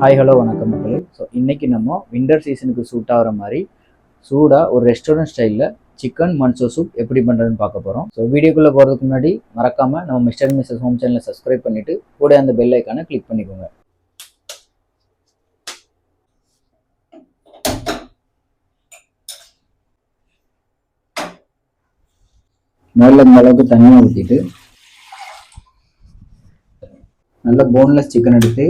Hi hello வணக்கம் மக்களே. So இன்னைக்கு நம்ம விண்டர் சீசனுக்கு சூட் ஆகிற மாதிரி சூடாக ஒரு ரெஸ்டாரண்ட் ஸ்டைலில் சிக்கன் மன்சோ சூப் எப்படி பண்ணுறதுன்னு பார்க்க போகிறோம் ஸோ வீடியோக்குள்ளே போகிறதுக்கு முன்னாடி மறக்காமல் நம்ம மிஸ்டர் மிஸ்ஸஸ் ஹோம் சேனலை சப்ஸ்கிரைப் பண்ணிவிட்டு கூட அந்த பெல் ஐக்கானை கிளிக் பண்ணிக்கோங்க. முதல்ல இந்த அளவுக்கு தண்ணியை ஊற்றிட்டு நல்ல போன்லெஸ் சிக்கன் எடுத்து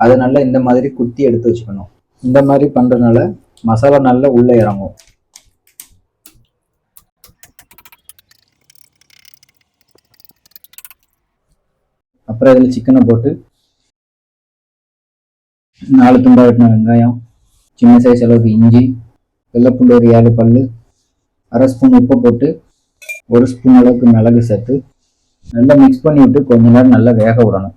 அதை நல்லா இந்த மாதிரி குத்தி எடுத்து வச்சுக்கணும். இந்த மாதிரி பண்ணுறதுனால மசாலா நல்லா உள்ளே இறங்கும். அப்புறம் இதில் சிக்கனை போட்டு நாலு துண்டா வெட்டின வெங்காயம் சின்ன சைஸ் அளவுக்கு இஞ்சி வெள்ளைப்பூண்டு ஒரு ஏழு பல் அரை ஸ்பூன் உப்பு போட்டு ஒரு ஸ்பூன் அளவுக்கு மிளகு சேர்த்து நல்லா மிக்ஸ் பண்ணி விட்டு கொஞ்ச நேரம் நல்லா வேக விடணும்.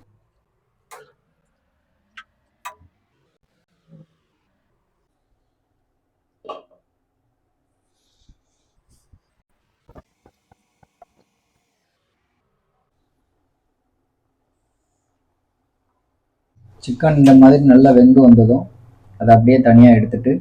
சிக்கன் இந்த மாதிரி நல்லா வெந்து வந்ததும் அதை அப்படியே தனியாக எடுத்துட்டு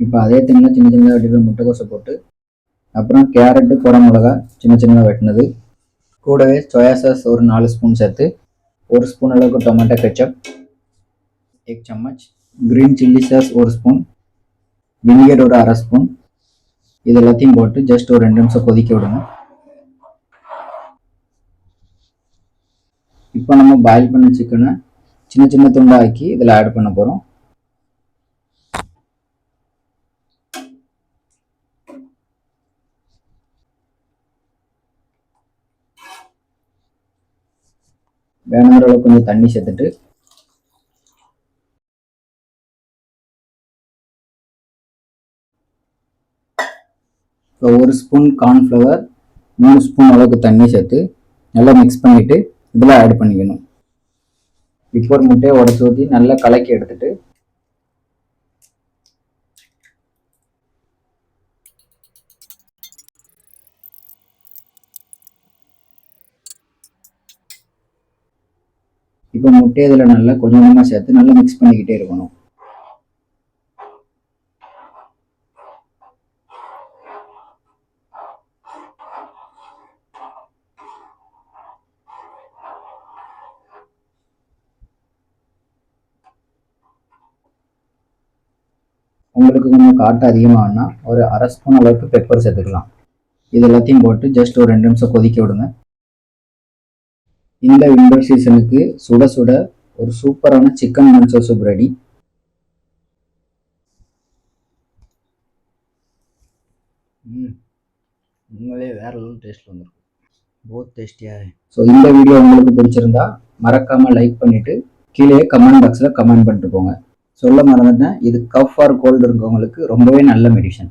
இப்போ அதே தண்ணியில் சின்ன சின்னதாக வெட்டிட்டு முட்டைக்கோசை போட்டு அப்புறம் கேரட்டு குடமிளகா சின்ன சின்னதாக வெட்டினது. கூடவே சோயா சாஸ் ஒரு நாலு ஸ்பூன் சேர்த்து ஒரு ஸ்பூன் அளவுக்கு டொமேட்டோ கெச்சப் எக் சம்மச் க்ரீன் சில்லி சாஸ் ஒரு ஸ்பூன் வினிகர் ஒரு அரை ஸ்பூன் இது எல்லாத்தையும் போட்டு ஜஸ்ட் ஒரு ரெண்டு நிமிஷம் கொதிக்க விடுங்க. இப்போ நம்ம பாயில் பண்ண சிக்கனை சின்ன சின்ன துண்டாக்கி இதில் ஆட் பண்ண போகிறோம் வேணுங்கிற அளவுக்கு கொஞ்சம் தண்ணி சேர்த்துட்டு இப்போ ஒரு ஸ்பூன் கார்ன்ஃப்ளவர் மூணு ஸ்பூன் அளவுக்கு தண்ணி சேர்த்து நல்லா மிக்ஸ் பண்ணிவிட்டு இதில் ஆட் பண்ணிக்கணும். இப்போ ஒரு முட்டையை உடச்சி ஊற்றி நல்லா கலக்கி எடுத்துட்டு இப்போ முட்டையை இதில் நல்லா கொஞ்சம் கொஞ்சமாக சேர்த்து நல்லா மிக்ஸ் பண்ணிக்கிட்டே இருக்கணும். உங்களுக்கு கொஞ்சம் காட்டு அதிகமாகனா ஒரு அரை ஸ்பூன் அளவுக்கு பெப்பர் சேர்த்துக்கலாம். இது எல்லாத்தையும் போட்டு ஜஸ்ட் ஒரு ரெண்டு நிமிஷம் கொதிக்க விடுங்க. இந்த விண்டர் சீசனுக்கு சுட சுட ஒரு சூப்பரான சிக்கன் மன்சோ சூப் ரெடி உண்மையிலே வேற லெவல் டேஸ்ட் வந்திருக்கும் போத் டேஸ்டியாக ஸோ இந்த வீடியோ உங்களுக்கு பிடிச்சிருந்தா மறக்காம லைக் பண்ணிட்டு கீழே கமெண்ட் பாக்ஸில் கமெண்ட் பண்ணிட்டு போங்க. சொல்ல மறந்துட்டேன். இது கஃப் ஆர் கோல்டு இருக்கவங்களுக்கு ரொம்பவே நல்ல மெடிசன்